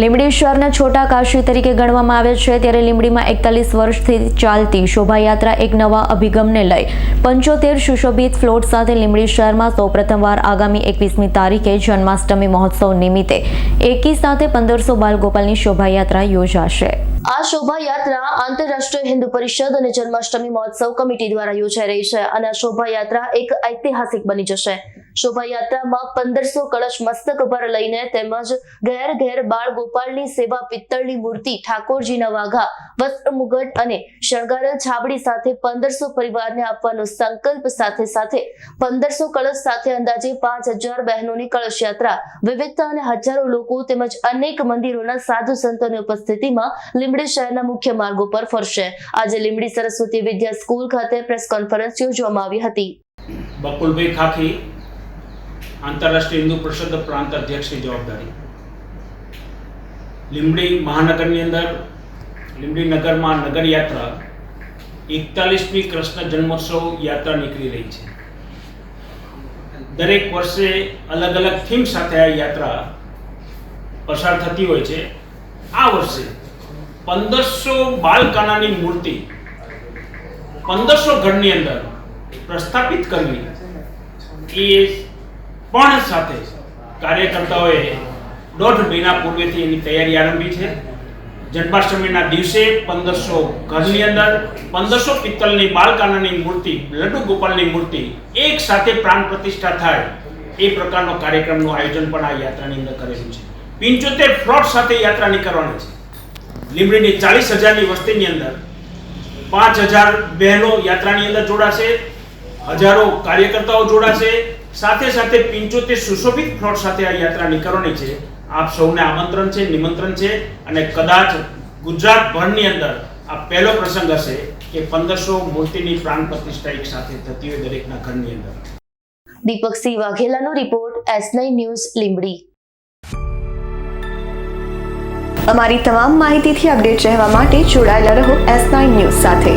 લીંબડી શહેરના છોટા કાશી તરીકે ગણવામાં આવે છે. ત્યારે લીંબડીમાં એકતાલીસ વર્ષથી ચાલતી શોભાયાત્રા એક નવા અભિગમને લઈ પંચોતેર સુશોભિત ફ્લોટ સાથે લીંબડી શહેરમાં સૌપ્રથમવાર આગામી એકવીસમી તારીખે જન્માષ્ટમી મહોત્સવ નિમિત્તે એકી સાથે પંદરસો બાલગોપાલની શોભાયાત્રા યોજાશે. આ શોભાયાત્રા આંતરરાષ્ટ્રીય હિન્દુ પરિષદ અને જન્માષ્ટમી મહોત્સવ કમિટી દ્વારા યોજાઈ રહી છે અને આ શોભાયાત્રા એક ઐતિહાસિક બની જશે. શોભાયાત્રામાં પંદરસો કળશ મસ્તક પર લઈને તેમજ ઘેર ઘેર બાળ ગોપાલની સેવા પિત્તળની મૂર્તિ, ઠાકોરજીના વાઘા, વસ્ત્ર મુગટ અને શણગારેલ છાબડી સાથે પંદરસો પરિવારને આપવાનો સંકલ્પ સાથે સાથે પંદરસો કળશ સાથે અંદાજે પાંચ હજાર બહેનોની કળશ યાત્રા, વિવિધતા અને હજારો લોકો તેમજ અનેક મંદિરોના સાધુ સંતોની ઉપસ્થિતિમાં લીંબડી શહેરના મુખ્ય માર્ગો પર ફરશે. આજે લીમડી સરસ્વતી વિદ્યા સ્કૂલ ખાતે પ્રેસ કોન્ફરન્સ યોજવામાં આવી હતી. બકુલભાઈ ખાખી આંતરરાષ્ટ્રીય હિન્દુ પરિષદ પ્રાંત અધ્યક્ષની જવાબદારી. લીંબડી મહાનગરની અંદર, લીંબડી નગરમાં નગરયાત્રા એકતાલીસમી કૃષ્ણ જન્મોત્સવ યાત્રા નીકળી રહી છે. દરેક વર્ષે અલગ અલગ થીમ સાથે આ યાત્રા પસાર થતી હોય છે. આ વર્ષે પંદરસો બાલકાનાની મૂર્તિ પંદરસો ઘરની અંદર પ્રસ્થાપિત કરવી એ પણ સાથે કાર્યકર્તાઓએ દોઢ મહિના પૂર્વેથી એની તૈયારી આરંભી છે. જન્માષ્ટમીના દિવસે પંદરસો ઘરની અંદર, પંદરસો પિત્તલની બાલકાનાની મૂર્તિ લડ્ડુ ગોપાલની મૂર્તિ એક સાથે પ્રાણ પ્રતિષ્ઠા થાય એ પ્રકારનો કાર્યક્રમનું આયોજન પણ આ યાત્રાની અંદર કરેલું છે. પિંચોતેર ફ્લોટ સાથે યાત્રા નીકળવાની છે. લીંબડીની ચાલીસ હજારની વસ્તીની અંદર પાંચ હજાર બહેનો યાત્રાની અંદર જોડાશે, હજારો કાર્યકર્તાઓ જોડાશે સાથે સાથે પિંચોતેર સુશોભિત ફ્લોટ સાથે આ યાત્રા નીકળવાની છે. આપ સૌને આમંત્રણ છે નિમંત્રણ છે અને કદાચ ગુજરાતભરની અંદર આ પહેલો પ્રસંગ હશે કે પંદરસો મૂર્તિની પ્રાણ પ્રતિષ્ઠા એક સાથે થતી હોય દરેકના ઘરની અંદર. દીપકસિંહ વાઘેલાનો રિપોર્ટ એસ ન્યૂઝ લીંબડી. અમારી તમામ માહિતીથી અપડેટ રહેવા માટે જોડાયેલા રહો એસ ન્યૂઝ સાથે.